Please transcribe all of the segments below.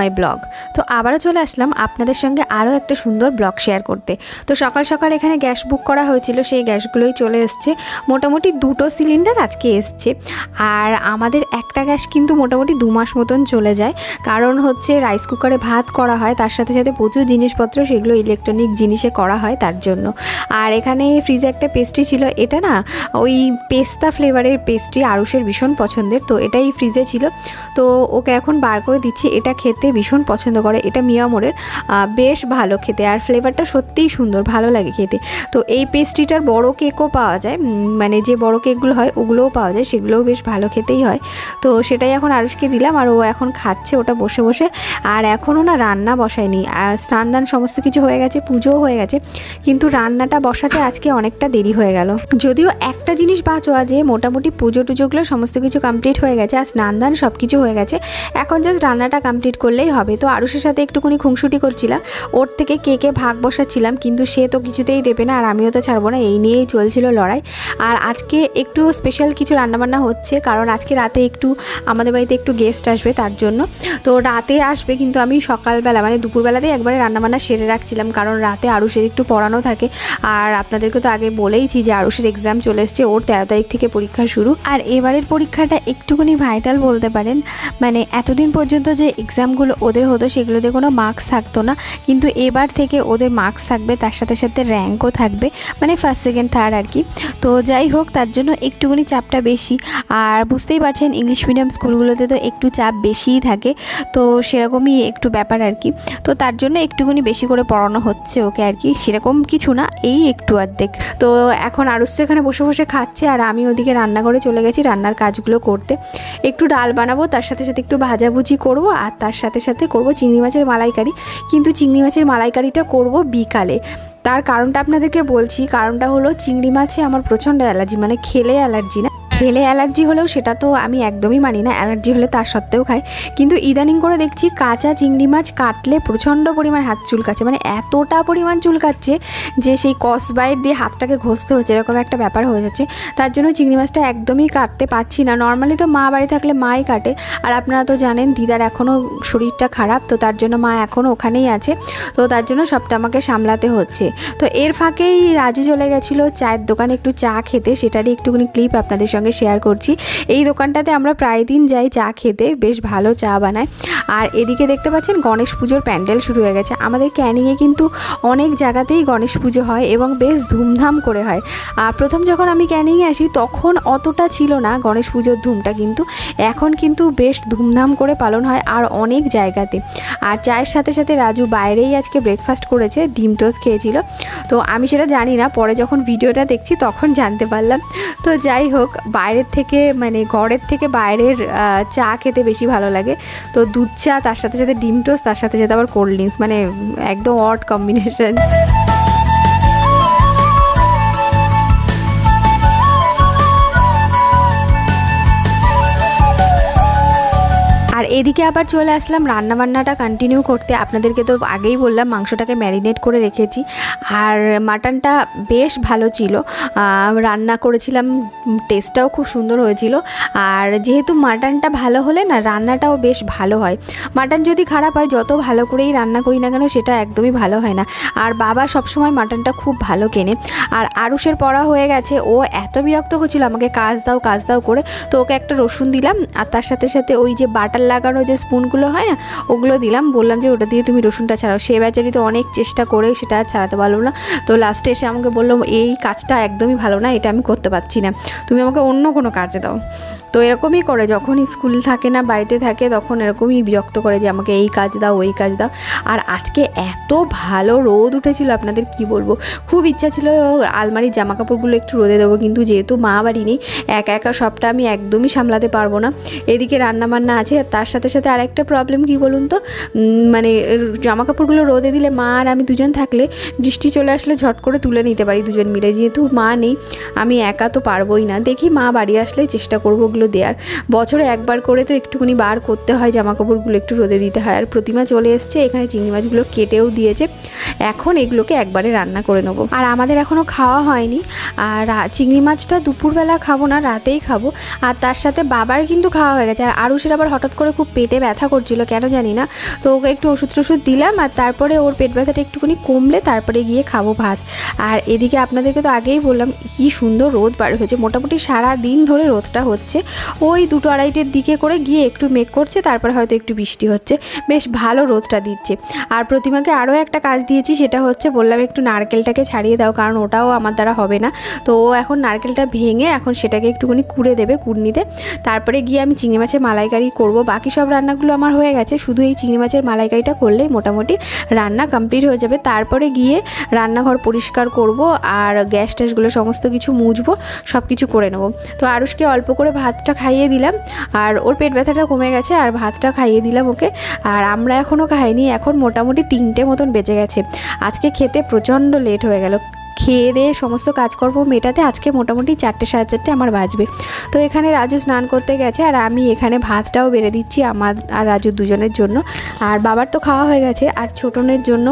To my blog তো আবারও চলে আসলাম আপনাদের সঙ্গে আরও একটা সুন্দর ব্লগ শেয়ার করতে। তো সকাল সকাল এখানে গ্যাস বুক করা হয়েছিল, সেই গ্যাসগুলোই চলে এসছে। মোটামুটি দুটো সিলিন্ডার আজকে এসছে। আর আমাদের একটা গ্যাস কিন্তু মোটামুটি দু মাস মতন চলে যায়। কারণ হচ্ছে রাইস কুকারে ভাত করা হয়, তার সাথে সাথে প্রচুর জিনিসপত্র সেগুলো ইলেকট্রনিক জিনিসে করা হয় তার জন্য। আর এখানে ফ্রিজে একটা পেস্ট্রি ছিল, এটা না ওই পেস্তা ফ্লেভারের পেস্ট্রি আরুষের ভীষণ পছন্দের, তো এটাই ফ্রিজে ছিল। তো ওকে এখন বার করে দিচ্ছি, এটা খেতে ভীষণ পছন্দ করে। এটা মিয়ামোরের বেশ ভালো খেতে। আর ফ্লেভারটা সত্যিই সুন্দর, ভালো লাগে খেতে। তো এই পেস্ট্রিটার বড় কেকও পাওয়া যায় মানে যে বড় কেকগুলো হয়, ওগুলোও পাওয়া যায়, সেগুলোও বেশ ভালো খেতেই হয়। তো সেটাই এখন আরুষকে দিলাম, আর ও এখন খাচ্ছে, ওটা বসে বসে। আর এখনও না রান্না বসায়নি আর স্নান দান সমস্ত কিছু হয়ে গেছে, পুজোও হয়ে গেছে। কিন্তু রান্নাটা বসাতে আজকে অনেকটা দেরি হয়ে গেল। যদিও একটা জিনিস বাঁচোয়া যে মোটামুটি পুজো টুজোগুলো সমস্ত কিছু কমপ্লিট হয়ে গেছে, আর স্নান দান সব কিছু হয়ে গেছে, এখন জাস্ট রান্নাটা কমপ্লিট করলেই হবে। তো আরুষের সাথে একটুখানি খুংসুটি করছিলাম ওর থেকে কেকে ভাগ বসাচ্ছিলাম, কিন্তু সে তো কিছুতেই দেবে না আর আমিও তো ছাড়বো না, এই নিয়েই চলছিল লড়াই। আর আজকে একটু স্পেশাল কিছু রান্নাবান্না হচ্ছে, কারণ আজকে রাতে একটু আমাদের বাড়িতে একটু গেস্ট আসবে তার জন্য। তো রাতে আসবে, কিন্তু আমি সকালবেলা মানে দুপুরবেলাতেই একবারে রান্নাবান্না সেরে রাখছিলাম, কারণ রাতে আরুষের একটু পড়ানো থাকে। আর আপনাদেরকে তো আগে বলেইছি যে আরুষের এক্সাম চলে এসছে, ওর তেরো তারিখ থেকে পরীক্ষা শুরু। আর এবারের পরীক্ষাটা একটুখানি ভাইটাল বলতে পারেন মানে এতদিন পর্যন্ত যে এক্সামগুলো ওদের হতো সেগুলোতে কোনো মার্কস থাকতো না। কিন্তু এবার থেকে ওদের মার্কস থাকবে, তার সাথে সাথে র্যাঙ্কও থাকবে মানে ফার্স্ট সেকেন্ড থার্ড আর কি। তো যাই হোক, তার জন্য একটুখানি চাপটা বেশি। আর বুঝতেই পারছেন ইংলিশ মিডিয়াম স্কুলগুলোতে তো একটু চাপ বেশিই থাকে। তো সেরকমই একটু ব্যাপার আর কি। তো তার জন্য একটুখানি বেশি করে পড়ানো হচ্ছে ওকে আর কি। সেরকম কিছু না, এই একটু অর্ধেক। তো এখন আরুষ তো এখানে বসে বসে খাচ্ছে আর আমি ওদিকে রান্নাঘরে চলে গেছি রান্নার কাজগুলো করতে। একটু ডাল বানাবো, তার সাথে সাথে একটু ভাজাভুজি করব আর তার সাথে সাথে করব করব চিংড়ি মাছের মালাইকারি, কিন্তু চিংড়ি মাছের মালাইকারিটা করব বিকালে। তার কারণটা আপনাদেরকে বলছি, কারণটা হলো চিংড়ি মাছে আমার প্রচণ্ড অ্যালার্জি মানে খেলে অ্যালার্জি না। খেলে অ্যালার্জি হলেও সেটা তো আমি একদমই মানি না, অ্যালার্জি হলে তার সত্ত্বেও খাই। কিন্তু ইদানিং করে দেখছি কাঁচা চিংড়ি মাছ কাটলে প্রচণ্ড পরিমাণ হাত চুলকাচ্ছে মানে এতটা পরিমাণ চুলকাচ্ছে যে সেই কসবাইট দিয়ে হাতটাকে ঘষতে হচ্ছে, এরকম একটা ব্যাপার হয়ে যাচ্ছে। তার জন্য চিংড়ি মাছটা একদমই কাটতে পারছি না। নর্মালি তো মা বাড়ি থাকলে মাই কাটে। আর আপনারা তো জানেন দিদার এখনও শরীরটা খারাপ, তো তার জন্য মা এখনও ওখানেই আছে। তো তার জন্য সবটা আমাকে সামলাতে হচ্ছে। তো এর ফাঁকেই রাজু চলে গেছিল চায়ের দোকানে একটু চা খেতে, সেটারই একটুখানি ক্লিপ আপনাদের সঙ্গে শেয়ার করছি। এই দোকানটাতে আমরা প্রায় দিন যাই চা খেতে বেশ ভালো চা বানায়। আর এদিকে দেখতে পাচ্ছেন গণেশ পুজোর প্যান্ডেল শুরু হয়ে গেছে। আমাদের ক্যানিংয়ে কিন্তু অনেক জায়গাতেই গণেশ পুজো হয় এবং বেশ ধুমধাম করে হয়। আর প্রথম যখন আমি ক্যানিংয়ে আসি, তখন অতটা ছিল না গণেশ পুজোর ধুমটা কিন্তু। এখন কিন্তু বেশ ধুমধাম করে পালন হয় আর অনেক জায়গাতে। আর চায়ের সাথে সাথে রাজু বাইরেই আজকে ব্রেকফাস্ট করেছে, ডিম টোস্ট খেয়েছিল। তো আমি সেটা জানি না, পরে যখন ভিডিওটা দেখছি তখন জানতে পারলাম। তো যাই হোক, বাইরের থেকে মানে ঘরের থেকে বাইরের চা খেতে বেশি ভালো লাগে। তো দুধ চা, তার সাথে সাথে ডিম টোস্ট, তার সাথে সাথে আবার কোল্ড ড্রিঙ্কস মানে একদম অড কম্বিনেশন এদিকে আবার চলে আসলাম, রান্নাবান্নাটা কন্টিনিউ করতে। আপনাদেরকে তো আগেই বললাম, মাংসটাকে ম্যারিনেট করে রেখেছি। আর মাটনটা বেশ ভালো ছিল। রান্না করেছিলাম টেস্টটাও খুব সুন্দর হয়েছিল। আর যেহেতু মাটনটা ভালো হলে না, রান্নাটাও বেশ ভালো হয়। মাটন যদি খারাপ হয়, যত ভালো করেই রান্না করি না কেন, সেটা একদমই ভালো হয় না। আর বাবা সবসময় মাটনটা খুব ভালো কেনে। আর আরুষের পড়া হয়ে গেছে। ও এত বিরক্ত করছিল, আমাকে কাজ দাও কাজ দাও করে। তো ওকে একটা রসুন দিলাম। আর তার সাথে সাথে ওই যে বাটার লাগানো যে স্পুনগুলো হয় না, ওগুলো দিলাম। বললাম যে ওটা দিয়ে তুমি রসুনটা ছাড়াও। সে বেচারি তো অনেক চেষ্টা করে সেটা ছাড়াতে পারল না। তো লাস্টে এসে আমাকে বলল, এই কাজটা একদমই ভালো না, এটা আমি করতে পারছি না। তুমি আমাকে অন্য কোনো কাজে দাও। তো এরকমই করে, যখন স্কুল থাকে না, বাড়িতে থাকে, তখন এরকমই বিরক্ত করে যে আমাকে এই কাজ দাও, ওই কাজ দাও। আর আজকে এত ভালো রোদ উঠেছিল, আপনাদের কি বলব? খুব ইচ্ছা ছিল আলমারির জামা কাপড়গুলো একটু রোদে দেবো, কিন্তু যেহেতু মা বাড়ি নেই, একা একা সবটা আমি একদমই সামলাতে পারব না। এদিকে রান্না বান্না আছে তার সাথে সাথে আরেকটা প্রবলেম কি বলুন তো? মানে জামা কাপড়গুলো রোদে দিলে মা আর আমি দুজন থাকলে বৃষ্টি চলে আসলে ঝট করে তুলে নিতে পারি দুজন মিলে, যেহেতু মা নেই, আমি একা তো পারবোই না। দেখি মা বাড়ি আসলে চেষ্টা করব ওগুলো কাপড়গুলো দেওয়ার বছরে একবার করে তো একটুখানি বার করতে হয় জামা কাপড়গুলো একটু রোদে দিতে হয়। আর প্রতিমা চলে এসছে, এখানে চিংড়ি মাছগুলো কেটেও দিয়েছে। এখন এগুলোকে একবারে রান্না করে নেব। আর আমাদের এখনও খাওয়া হয়নি। আর চিংড়ি মাছটা দুপুরবেলা খাব না, রাতেই খাব। আর তার সাথে বাবার কিন্তু খাওয়া হয়ে গেছে। আর আরুষের আবার হঠাৎ করে খুব পেটে ব্যথা করছিল, কেন জানি না। তো ওকে একটু ওষুধ টষুধ দিলাম। আর তারপরে ওর পেট ব্যথাটা একটুখানি কমলে তারপরে গিয়ে খাব ভাত। আর এদিকে আপনাদেরকে তো আগেই বললাম, কি সুন্দর রোদ বার হয়েছে। মোটামুটি সারা দিন ধরে রোদটা হচ্ছে। ওই দুটো আড়াইটের দিকে করে গিয়ে একটু মেঘ করছে, তারপরে হয়তো একটু বৃষ্টি হচ্ছে। বেশ ভালো রোদটা দিচ্ছে। আর প্রতিমাকে আরও একটা কাজ দিয়েছি, সেটা হচ্ছে বললাম একটু নারকেলটাকে ছাড়িয়ে দাও, কারণ ওটাও আমার দ্বারা হবে না। তো ও এখন নারকেলটা ভেঙে এখন সেটাকে একটুখানি কুড়ে দেবে, কুড়নিতে। তারপরে গিয়ে আমি চিংড়ি মাছের মালাইকারি করব। বাকি সব রান্নাগুলো আমার হয়ে গেছে, শুধু এই চিংড়ি মাছের মালাইকারিটা করলেই মোটামুটি রান্না কমপ্লিট হয়ে যাবে। তারপরে গিয়ে রান্নাঘর পরিষ্কার করব, আর গ্যাস ট্যাসগুলো সমস্ত কিছু মুছবো সব কিছু করে নেব। তো আরুষকে অল্প করে ভাতটা খাইয়ে দিলাম। আর ওর পেট ব্যথাটা কমে গেছে আর ভাতটা খাইয়ে দিলাম ওকে। আর আমরা এখনও খাইনি, এখন মোটামুটি তিনটে মতন বেঁচে গেছে। আজকে খেতে প্রচণ্ড লেট হয়ে গেল। খেয়ে দিয়ে সমস্ত কাজকর্ম মেটাতে আজকে মোটামুটি চারটে সাড়ে চারটে আমার বাজবে। তো এখানে রাজু স্নান করতে গেছে আর আমি এখানে ভাতটাও বেড়ে দিচ্ছি আমার আর রাজু দুজনের জন্য। আর বাবার তো খাওয়া হয়ে গেছে আর ছোটনের জন্য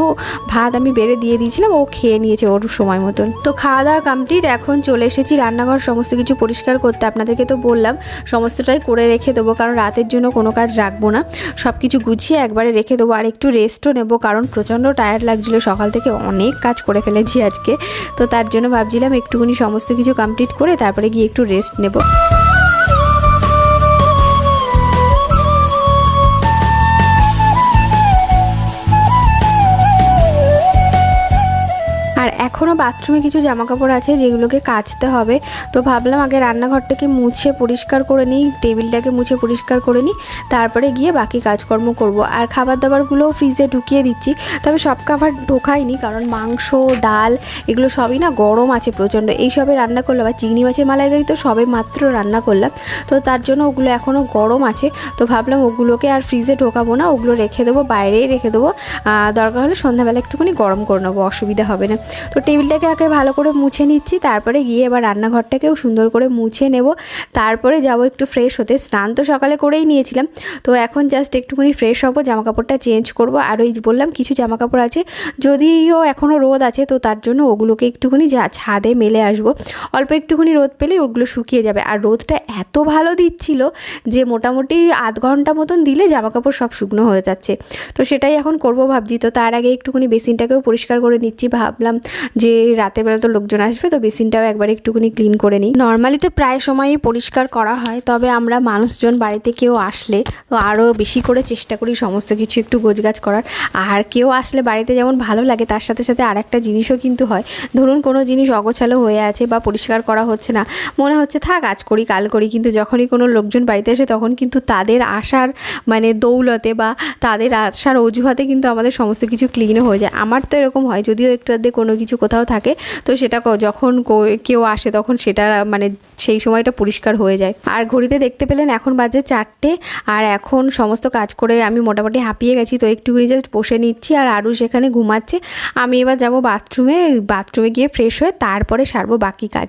ভাত আমি বেড়ে দিয়ে দিয়েছিলাম, ও খেয়ে নিয়েছে ওর সময় মতন। তো খাওয়া দাওয়া কমপ্লিট এখন চলে এসেছি রান্নাঘর, সমস্ত কিছু পরিষ্কার করতে। আপনাদেরকে তো বললাম, সমস্তটাই করে রেখে দেবো, কারণ রাতের জন্য কোনো কাজ রাখব না। সব কিছু গুছিয়ে একবারে রেখে দেবো, আর একটু রেস্টও নেব, কারণ প্রচণ্ড টায়ার্ড লাগছিল। সকাল থেকে অনেক কাজ করে ফেলেছি আজকে। তো তার জন্য ভাবছিলাম একটুখানি সমস্ত কিছু কমপ্লিট করে তারপরে গিয়ে একটু রেস্ট নেব। এখনও বাথরুমে কিছু জামা কাপড় আছে যেগুলোকে কাচতে হবে। তো ভাবলাম আগে রান্নাঘরটাকে মুছে পরিষ্কার করে নিই, টেবিলটাকে মুছে পরিষ্কার করে নিই, তারপরে গিয়ে বাকি কাজকর্ম করব। আর খাবার দাবারগুলোও ফ্রিজে ঢুকিয়ে দিচ্ছি, তবে সব খাবার ঢোকাইনি কারণ মাংস, ডাল এগুলো সবই না গরম আছে প্রচণ্ড। এই সবে রান্না করলাম আর চিংড়ি মাছের মালাইকারি তো সবে মাত্র রান্না করলাম। তো তার জন্য ওগুলো এখনও গরম আছে। তো ভাবলাম ওগুলোকে আর ফ্রিজে ঢোকাবো না, ওগুলো রেখে দেবো, বাইরেই রেখে দেবো। দরকার হলে সন্ধ্যাবেলা একটুখানি গরম করে নেব, অসুবিধা হবে না। তো টেবিলটাকে আগে ভালো করে মুছে নিচ্ছি, তারপরে গিয়ে এবার রান্নাঘরটাকেও সুন্দর করে মুছে নেব। তারপরে যাব একটু ফ্রেশ হতে। স্নান তো সকালে করেই নিয়েছিলাম। তো এখন জাস্ট একটুখানি ফ্রেশ হব জামা কাপড়টা চেঞ্জ করব। আর ওই বললাম, কিছু জামা কাপড় আছে। যদিও এখনও রোদ আছে, তো তার জন্য ওগুলোকে একটুখানি যা ছাদে মেলে আসব। অল্প একটুখানি রোদ পেলে ওগুলো শুকিয়ে যাবে। আর রোদটা এত ভালো দিচ্ছিল যে মোটামুটি আধ ঘণ্টা মতন দিলে জামা কাপড় সব শুকনো হয়ে যাচ্ছে। তো সেটাই এখন করব ভাবছি। তো তার আগে একটুখানি বেসিনটাকেও পরিষ্কার করে নিচ্ছি। ভাবলাম যে রাতের বেলা তো লোকজন আসবে, তো বেসিনটাও একবার একটুখানি ক্লিন করে নিই। নর্মালি তো প্রায় সময়ই পরিষ্কার করা হয়, তবে আমরা মানুষজন বাড়িতে কেউ আসলে তো আরও বেশি করে চেষ্টা করি সমস্ত কিছু একটু গোছগাছ করার। আর কেউ আসলে বাড়িতে যেমন ভালো লাগে, তার সাথে সাথে আর একটা জিনিসও কিন্তু হয়। ধরুন কোনো জিনিস অগোছালো হয়ে আছে বা পরিষ্কার করা হচ্ছে না, মনে হচ্ছে থাক আজ করি, কাল করি, কিন্তু যখনই কোনো লোকজন বাড়িতে আসে তখন কিন্তু তাদের আসার মানে দৌলতে বা তাদের আসার অজুহাতে কিন্তু আমাদের সমস্ত কিছু ক্লিনও হয়ে যায়। আমার তো এরকম হয়, যদিও একটু আধে কোনো কিছু কোথাও থাকে, তো সেটা যখন কেউ আসে তখন সেটা মানে সেই সময়টা পরিষ্কার হয়ে যায়। আর ঘড়িতে দেখতে পেলেন এখন বাজে চারটে, আর এখন সমস্ত কাজ করে আমি মোটামুটি হাঁপিয়ে গেছি, তো একটুখানি জাস্ট বসে নিচ্ছি, আর আরও সেখানে ঘুমাচ্ছে। আমি এবার যাব বাথরুমে বাথরুমে গিয়ে ফ্রেশ হয়ে তারপরে সারবো বাকি কাজ।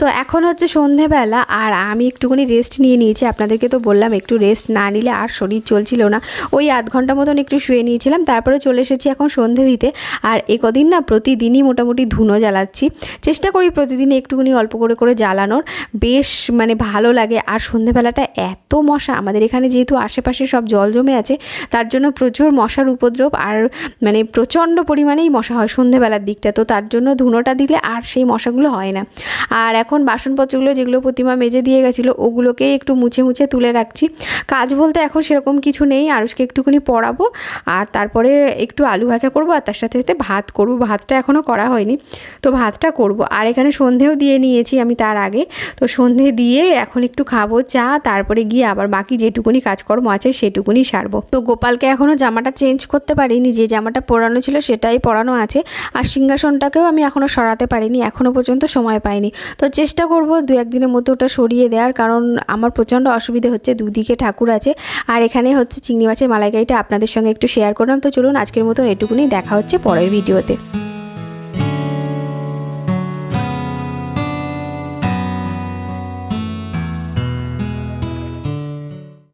তো এখন হচ্ছে সন্ধেবেলা, আর আমি একটুখানি রেস্ট নিয়ে নিয়েছি, আপনাদেরকে তো বললাম একটু রেস্ট না নিলে আর শরীর চলছিল না। ওই আধ ঘণ্টা মতন একটু শুয়ে নিয়েছিলাম, তারপরে চলে এসেছি এখন সন্ধে দিতে। আর এ কদিন না, প্রতিদিনই মোটামুটি ধুনো জ্বালাচ্ছি। চেষ্টা করি প্রতিদিন একটুখানি অল্প করে করে জ্বালানোর। বেশ মানে ভালো লাগে। আর সন্ধেবেলাটা এত মশা, আমাদের এখানে যেহেতু আশেপাশে সব জল জমে আছে, তার জন্য প্রচুর মশার উপদ্রব আর মানে প্রচণ্ড পরিমাণেই মশা হয় সন্ধেবেলার দিকটা। তো তার জন্য ধুনোটা দিলে আর সেই মশাগুলো হয় না। আর এখন বাসনপত্রগুলো যেগুলো প্রতিমা মেজে দিয়ে গেছিল, ওগুলোকে একটু মুছে মুছে তুলে রাখছি। কাজ বলতে এখন সেরকম কিছু নেই। আরুষকে একটুখানি পড়াবো। আর তারপরে একটু আলু ভাজা করব, আর তার সাথে সাথে ভাত করব। ভাতটা এখনও করা হয়নি। তো ভাতটা করব। আর এখানে সন্ধেও দিয়ে নিয়েছি আমি তার আগে। তো সন্ধে দিয়ে এখন একটু খাব চা, তারপরে গিয়ে আবার বাকি যেটুকুনি কাজকর্ম আছে সেটুকুনি সারবো। তো গোপালকে এখনও জামাটা চেঞ্জ করতে পারিনি, যে জামাটা পরানো ছিল সেটাই পরানো আছে। আর সিংহাসনটাকেও আমি এখনও সরাতে পারিনি এখনও পর্যন্ত সময় পাইনি। তো চেষ্টা করব দু একদিনের মধ্যে ওটা সরিয়ে দেওয়ার, কারণ আমার প্রচণ্ড অসুবিধে হচ্ছে, দুদিকে ঠাকুর আছে। আর এখানে হচ্ছে চিংড়ি মাছের মালাইকারিটা আপনাদের সঙ্গে একটু শেয়ার করলাম। তো চলুন আজকের মতন এটুকুনি, দেখা হচ্ছে পরের ভিডিওতে